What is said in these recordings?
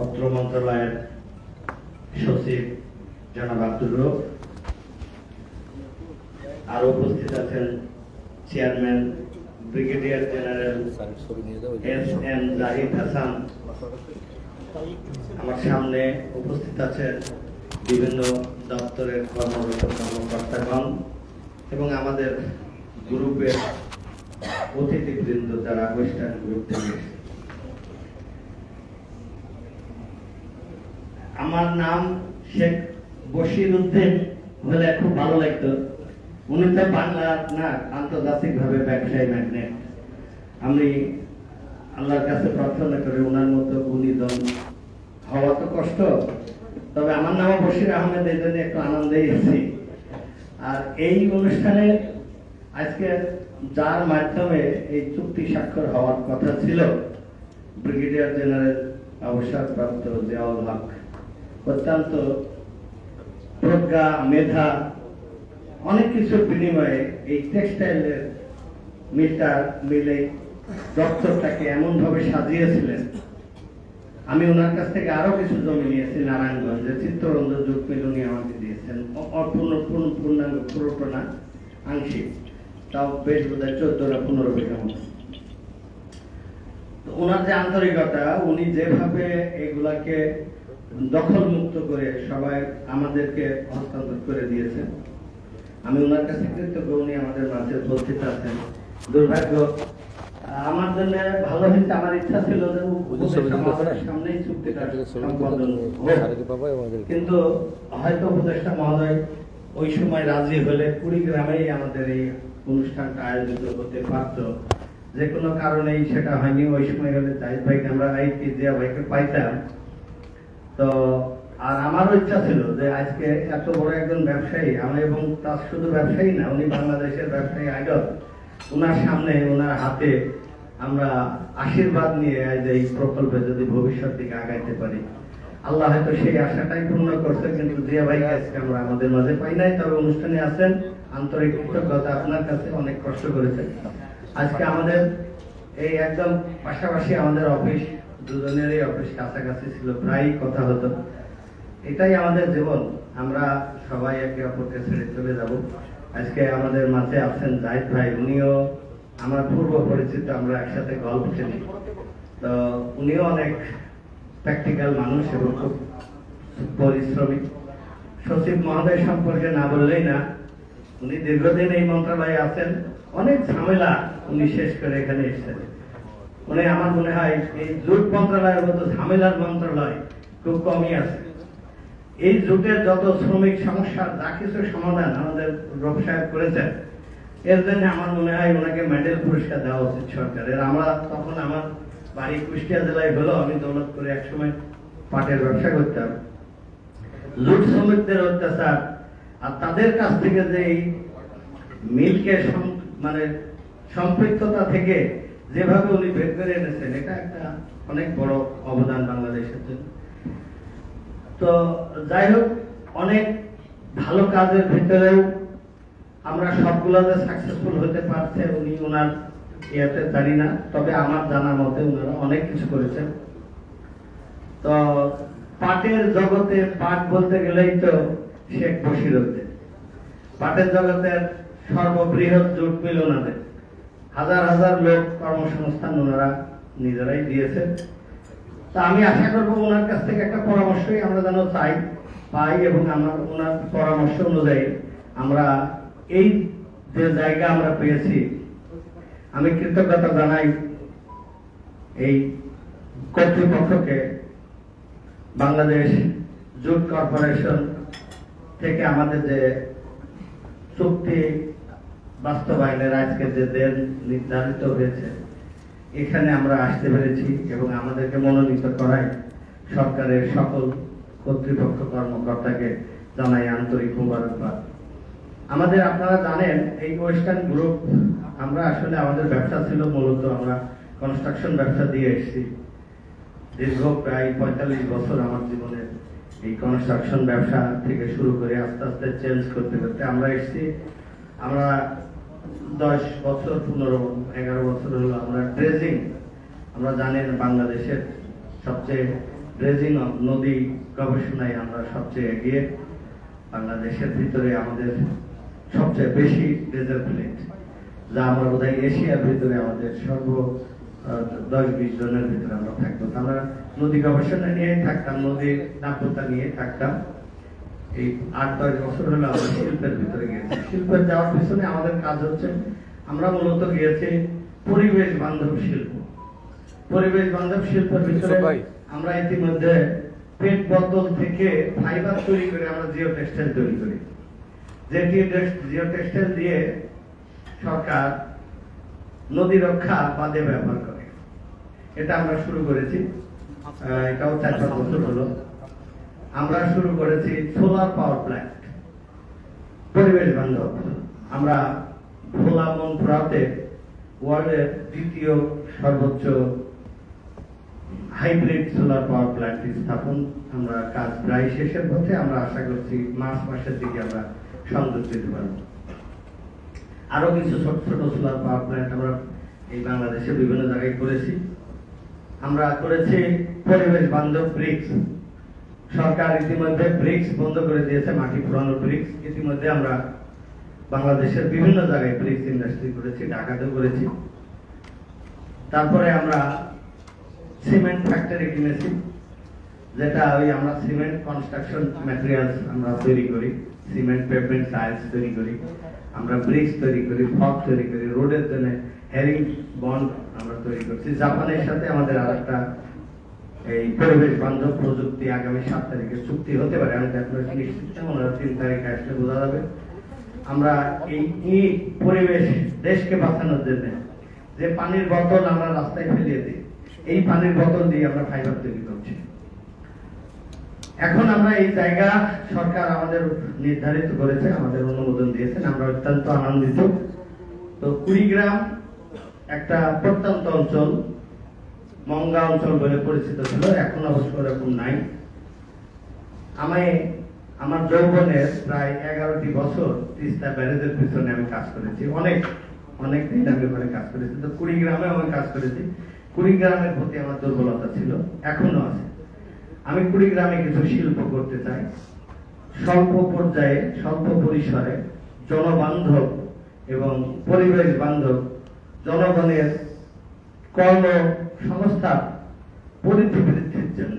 অত্র মন্ত্রণালয়ের সচিব জনাব আব্দুর রৌফ আরও উপস্থিত আছেন chairman brigadier general S M Zahid Hasan. আমার সামনে উপস্থিত আছেন বিভিন্ন দপ্তরের কর্মরত কর্মকর্তাগণ এবং আমাদের গ্রুপের অতিথিবৃন্দ যারা ওয়েস্টার্ন গ্রুপ থেকে এসেছে। আমার নাম শেখ বশির উদ্দিন হলে খুব ভালো লাগতো। উনি তো বাংলার না আন্তর্জাতিক ভাবে ব্যবসায়ী ম্যাগনেট। আমি আল্লাহর কাছে প্রার্থনা করি ওনার মতো গুণীজন হওয়া তো কষ্ট, তবে আমার নাম বশির আহমেদ, এই জন্য একটু আনন্দেই আছি। আর এই অনুষ্ঠানে আজকে যার মাধ্যমে এই চুক্তি স্বাক্ষর হওয়ার কথা ছিল, ব্রিগেডিয়ার জেনারেল অবসরপ্রাপ্ত জিয়াউল হক। অত্যন্ত প্রজ্ঞা, মেধা, অনেক কিছুর বিনিময়ে এই টেক্সটাইলের মিলটা মিলে দপ্তরটাকে এমন ভাবে সাজিয়েছিলেন। আমি ওনার কাছ থেকে আরও কিছু জমি নিয়েছি নারায়ণগঞ্জে। চিত্তরঞ্জন যুগ মিল উনি আমাকে দিয়েছেন। অপূর্ণ পূর্ণ পূর্ণাঙ্গ পুরোটা না আংশিক। তাও বেশ বোধ হয় চোদ্দটা পনেরো বিঘা মতো। ওনার যে আন্তরিকতা, উনি যেভাবে এগুলাকে দখল মুক্ত করে সবাই আমাদেরকে হস্তান্তর করে দিয়েছেন। আমি ওনার কাছে কৃতজ্ঞ উনি আমাদের মাঝে উপস্থিত আছেন। দুর্ভাগ্য আমার জন্য ভালো হয়েছে আমার ইচ্ছা ছিল যে সামনেই চুক্তিটা সম্পাদন কিন্তু হয়তো উপদেষ্টা মহোদয় ওই সময় রাজি হলে কুড়িগ্রামেই আমাদের এই অনুষ্ঠানটা আয়োজিত হতে পারত। যে কোনো কারণেই সেটা হয়নি। ওই সময় হলে জাহিদ ভাইকে আমরা আইপি জিয়া ভাইকে পাইতাম। তো, আর আমারও ইচ্ছা ছিল যে আজকে এত বড় একজন ব্যবসায়ী, আমি এবং তার শুধু ব্যবসায়ী না, উনি বাংলাদেশের ব্যবসায়ী আইডল ওনার সামনে ওনার হাতে আমরা আশীর্বাদ নিয়ে আজ এই প্রকল্পে যদি ভবিষ্যৎ দিকে আগাইতে পারি। আল্লাহ হয়তো সেই আশাটাই পূর্ণ করছে, কিন্তু জিয়া ভাইকে আজকে আমরা আমাদের মাঝে পাই নাই, তবে অনুষ্ঠানে আছেন। আন্তরিক কৃতজ্ঞতা আপনার কাছে, অনেক কষ্ট করেছেন। আজকে আমাদের এই একদম পাশাপাশি আমাদের অফিস দুজনেরই অফিস কাছাকাছি ছিল প্রায় কথা হতো। এটাই আমাদের জীবন। আমরা সবাই একে অপরকে ছেড়ে চলে যাব। আজকে আমাদের মাঝে আছেন জাহিদ ভাই। উনিও আমার পূর্ব পরিচিত, আমরা একসাথে গল্প খেলি। তো উনিও অনেক প্র্যাকটিক্যাল মানুষ এবং খুব পরিশ্রমী। সচিব মহোদয় সম্পর্কে না বললেই না, উনি দীর্ঘদিন এই মন্ত্রণালয়ে আছেন। অনেক ঝামেলা উনি শেষ করে এখানে এসেছেন। উনি আমার মনে হয় এই জুট মন্ত্রণালয়ের মতো ঝামেলার মন্ত্রণালয় খুব কমই আছে। এই জুটের যত শ্রমিক সমস্যার যা কিছু সমাধান আমাদের রব সাহেব করেছেন, এর জন্য আমার মনে হয় ওনাকে মেডেল পুরস্কার দেওয়া উচিত সরকারের। আমরা তখন আমার বাড়ি কুষ্টিয়া জেলায় হলো, আমি দৌলত করে একসময় পাটের ব্যবসা করতাম। লুট শ্রমিকদের অত্যাচার, আর তাদের কাছ থেকে যে এই মিলকে মানে সম্পৃক্ততা থেকে যেভাবে উনি বের করে এনেছেন, এটা একটা অনেক বড় অবদান বাংলাদেশের জন্য। তো যাই হোক, অনেক ভালো কাজের ভিতরেও আমরা সবগুলোতে সাকসেসফুল হতে পারছে উনি ওনার ইয়েতে জানি না, তবে আমার জানা মতে ওনারা অনেক কিছু করেছেন। তো পাটের জগতে পাট বলতে গেলেই তো শেখ বসির পাটের জগতের সর্ববৃহৎ জোট মিল ওনাদের হাজার হাজার লোক কর্মসংস্থান ওনারা নিজেরাই দিয়েছেন। তা আমি আশা করব ওনার কাছ থেকে একটা পরামর্শই আমরা যেন চাই, পাই এবং আমার ওনার পরামর্শ অনুযায়ী আমরা এই যে জায়গা আমরা পেয়েছি, আমি কৃতজ্ঞতা জানাই এই কর্তৃপক্ষকে, বাংলাদেশ জুট কর্পোরেশন থেকে আমাদের যে চুক্তি বাস্তবায়নের আজকে যে দেন নির্ধারিত হয়েছে, এখানে আমরা আসতে পেরেছি এবং আমাদেরকে মনোনীত করায় সরকারের সকল কর্তৃপক্ষ কর্মকর্তাকে জানাই আন্তরিক মুবারকবাদ। আমাদের আপনারা জানেন, এই ওয়েস্টার্ন গ্রুপ, আমরা আসলে আমাদের ব্যবসা ছিল মূলত আমরা কনস্ট্রাকশন ব্যবসা দিয়ে এসেছি। দীর্ঘ প্রায় পঁয়তাল্লিশ বছর আমার জীবনের এই কনস্ট্রাকশন ব্যবসা থেকে শুরু করে আস্তে আস্তে চেঞ্জ করতে করতে আমরা এসেছি। আমরা দশ বছর, পনেরো, এগারো বছর হলো আমরা ড্রেজিং আমরা জানেন বাংলাদেশের সবচেয়ে ড্রেজিং নদী গবেষণায় আমরা সবচেয়ে এগিয়ে। বাংলাদেশের ভিতরে আমাদের সবচেয়ে বেশি ডেজার প্লেট যা আমরা বোধহয় এশিয়ার ভিতরে আমাদের সর্ব দশ, বিশ জনের ভিতরে আমরা থাকব। তো আমরা নদী গবেষণা নিয়ে থাকতাম, নদীর নাব্যতা নিয়ে থাকতাম। এই আট দশ বছর হলো আমরা শিল্পের ভিতরে গিয়েছি। শিল্পের যাওয়ার পিছনে আমাদের কাজ হচ্ছে আমরা মূলত গিয়েছি পরিবেশ বান্ধব শিল্প। পরিবেশ বান্ধব শিল্পের ভিতরে আমরা ইতিমধ্যে পেট বোতল থেকে ফাইবার তৈরি করে আমরা জিও টেক্সটাইল তৈরি করি। যে জিও টেক্সটাইল দিয়ে সরকার নদী রক্ষা বাদে ব্যবহার করে। এটা আমরা শুরু করেছি। এটাও চার পাঁচ বছর হলো। আমরা শুরু করেছি সোলার পাওয়ার প্ল্যান্ট। পরিবেশ বান্ধব। আমরা ভোলা মনপুরাতে ওয়ার্ল্ডের দ্বিতীয় সর্বোচ্চ হাইব্রিড সোলার পাওয়ার প্ল্যান্ট স্থাপন আমরা কাজ প্রায় শেষের পথে। আমরা আশা করছি মার্চ মাসের দিকে আমরা সংযোগ দিতে পারব। আরও কিছু ছোট ছোট সোলার পাওয়ার প্ল্যান্ট আমরা এই বাংলাদেশে বিভিন্ন জায়গায় করেছি। আমরা করেছি পরিবেশ বান্ধব ব্রিক্স। সরকার ইতিমধ্যে ব্রিক্স বন্ধ করে দিয়েছে, মাটি পুরানো ব্রিক্স। ইতিমধ্যে আমরা বাংলাদেশের বিভিন্ন জায়গায় ব্রিক্স ইন্ডাস্ট্রি করেছি, ঢাকাতেও করেছি। তারপরে আমরা সিমেন্ট ফ্যাক্টরি কিনেছি, যেটা ওই আমরা সিমেন্ট কনস্ট্রাকশন ম্যাটেরিয়ালস আমরা তৈরি করি, সিমেন্ট পেভমেন্ট টাইলস তৈরি করি। আমরা ব্রিক্স তৈরি করি ফক তৈরি করি, রোডের জন্য হেরিং বন্ড আমরা তৈরি করছি। জাপানের সাথে আমাদের আরেকটা এই পরিবেশ বান্ধব প্রযুক্তি আগামী সাত তারিখে চুক্তি হতে পারে, আমি এখন নিশ্চিত ওনারা তিন তারিখে আসলে বোঝা যাবে। আমরা এই পরিবেশ দেশকে বাঁচানোর জন্য যে পানির বোতল আমরা রাস্তায় ফেলিয়ে দিই, এই পানির বোতল দিয়ে আমরা ফাইবার তৈরি করছি। এখন আমরা এই জায়গা সরকার আমাদের নির্ধারিত করেছে, আমাদের অনুমোদন দিয়েছেন, আমরা অত্যন্ত আনন্দিত। তো কুড়িগ্রাম একটা প্রত্যন্ত অঞ্চল মঙ্গা অঞ্চল বলে পরিচিত ছিল, এখন অবশ্য এরকম নাই। আমি আমার যৌবনের প্রায় এগারোটি বছর তিস্তা ব্যারেজের পিছনে আমি কাজ করেছি। অনেক অনেক দিন আমি ওখানে কাজ করেছি। তো কুড়িগ্রামে আমি কাজ করেছি। কুড়িগ্রামের প্রতি আমার দুর্বলতা ছিল, এখনও আছে। আমি কুড়িগ্রামে কিছু শিল্প করতে চাই। স্বল্প পর্যায়ে, স্বল্প পরিসরে জনবান্ধব এবং পরিবেশ বান্ধব জনগণের কর্ম সংস্থা পরিধি বৃদ্ধির জন্য।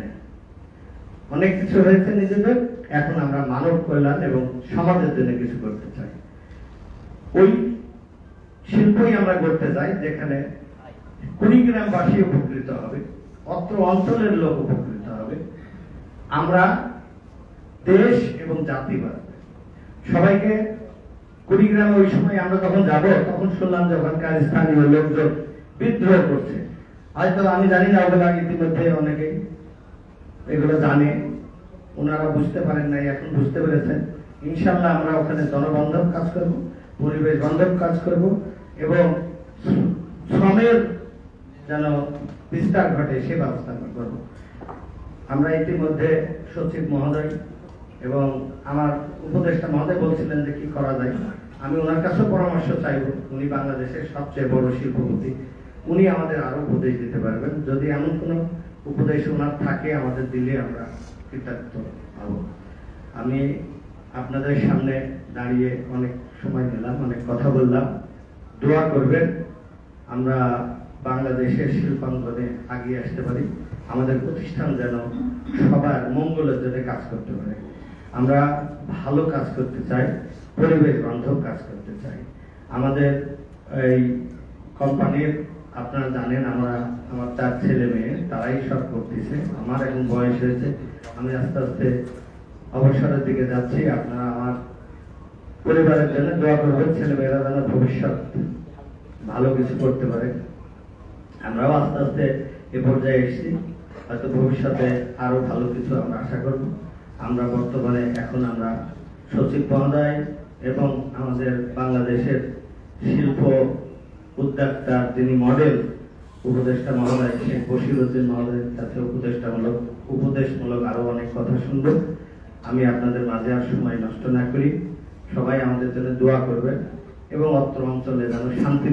অনেক কিছু হয়েছে নিজেদের, এখন আমরা মানব কল্যাণ এবং সমাজের জন্য কিছু করতে চাই। ওই শিল্পই আমরা করতে চাই, যেখানে কুড়িগ্রামবাসী উপকৃত হবে, অত্র অঞ্চলের লোক উপকৃত হবে। আমরা দেশ এবং জাতি বাঁচবে। সবাইকে কুড়িগ্রামে ওই সময় আমরা যখন যাব, তখন শুনলাম যে ওখানকার স্থানীয় লোকজন বিদ্রোহ করছে। হয়তো আমি জানি না ওগুলো ইতিমধ্যে অনেকেই এগুলো জানে। ওনারা বুঝতে পারেন নাই, এখন বুঝতে পেরেছেন। ইনশাল্লাহ আমরা ওখানে জনবান্ধব কাজ করব, পরিবেশ বান্ধব কাজ করব এবং শ্রমের যেন বিস্তার ঘটে সে ব্যবস্থা করব। আমরা ইতিমধ্যে সচিব মহোদয় এবং আমার উপদেষ্টা মহোদয় বলছিলেন যে কি করা যায়। আমি ওনার কাছেও পরামর্শ চাইব, উনি বাংলাদেশের সবচেয়ে বড় শিল্পপতি। উনি আমাদের আরও উপদেশ দিতে পারবেন। যদি এমন কোনো উপদেশ ওনার থাকে, আমাদের দিলে আমরা কৃতার্থ হব। আমি আপনাদের সামনে দাঁড়িয়ে অনেক সময় নিলাম, অনেক কথা বললাম। দোয়া করবেন, আমরা বাংলাদেশের শিল্পাঙ্গনে আগিয়ে আসতে পারি। আমাদের প্রতিষ্ঠান যেন সবার মঙ্গলের জন্য কাজ করতে পারে। আমরা ভালো কাজ করতে চাই, পরিবেশ বান্ধব কাজ করতে চাই। আমাদের এই কোম্পানির আপনারা জানেন আমরা, আমার চার ছেলে মেয়ে, তারাই সব করতেছে। আমার এখন বয়স হয়েছে, আমি আস্তে আস্তে অবসরের দিকে যাচ্ছি। আপনারা আমার পরিবারের জন্য দোয়া করবেন ছেলে মেয়েরা যেন ভবিষ্যৎ ভালো কিছু করতে পারে। আমরাও আস্তে আস্তে এ পর্যায়ে এসেছি। হয়তো ভবিষ্যতে আরও ভালো কিছু আমরা আশা করব। আমরা বর্তমানে এখন আমরা সচিব মহোদয় এবং আমাদের বাংলাদেশের শিল্প উদ্যোক্তা যিনি মডেল উপদেষ্টা মহোদয়, শেখ বশির উদ্দিন মহোদয়ের কাছে উপদেষ্টামূলক, উপদেশমূলক আরও অনেক কথা শুনব। আমি আপনাদের মাঝে আর সময় নষ্ট না করি। সবাই আমাদের জন্য দোয়া করবেন এবং অত্র অঞ্চলে যেন শান্তি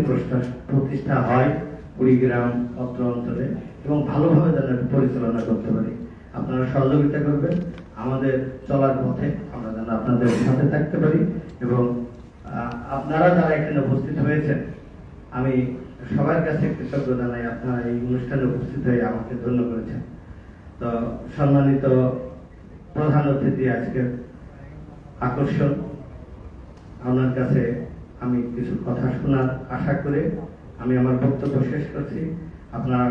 প্রতিষ্ঠা হয় কুড়িগ্রাম অত্র অঞ্চলে এবং ভালোভাবে যেন পরিচালনা করতে পারি। আপনারা সহযোগিতা করবেন। আমাদের চলার পথে আমরা যেন আপনাদের সাথে থাকতে পারি এবং আপনারা যারা এখানে উপস্থিত হয়েছেন আমি সবার কাছে কৃতজ্ঞ জানাই আপনারা এই অনুষ্ঠানে উপস্থিত হয়ে আমাকে ধন্য করেছেন। তো সম্মানিত প্রধান অতিথি আজকের আকর্ষণ, আপনার কাছে আমি কিছু কথা শোনার আশা করে আমি আমার বক্তব্য শেষ করছি। আপনারা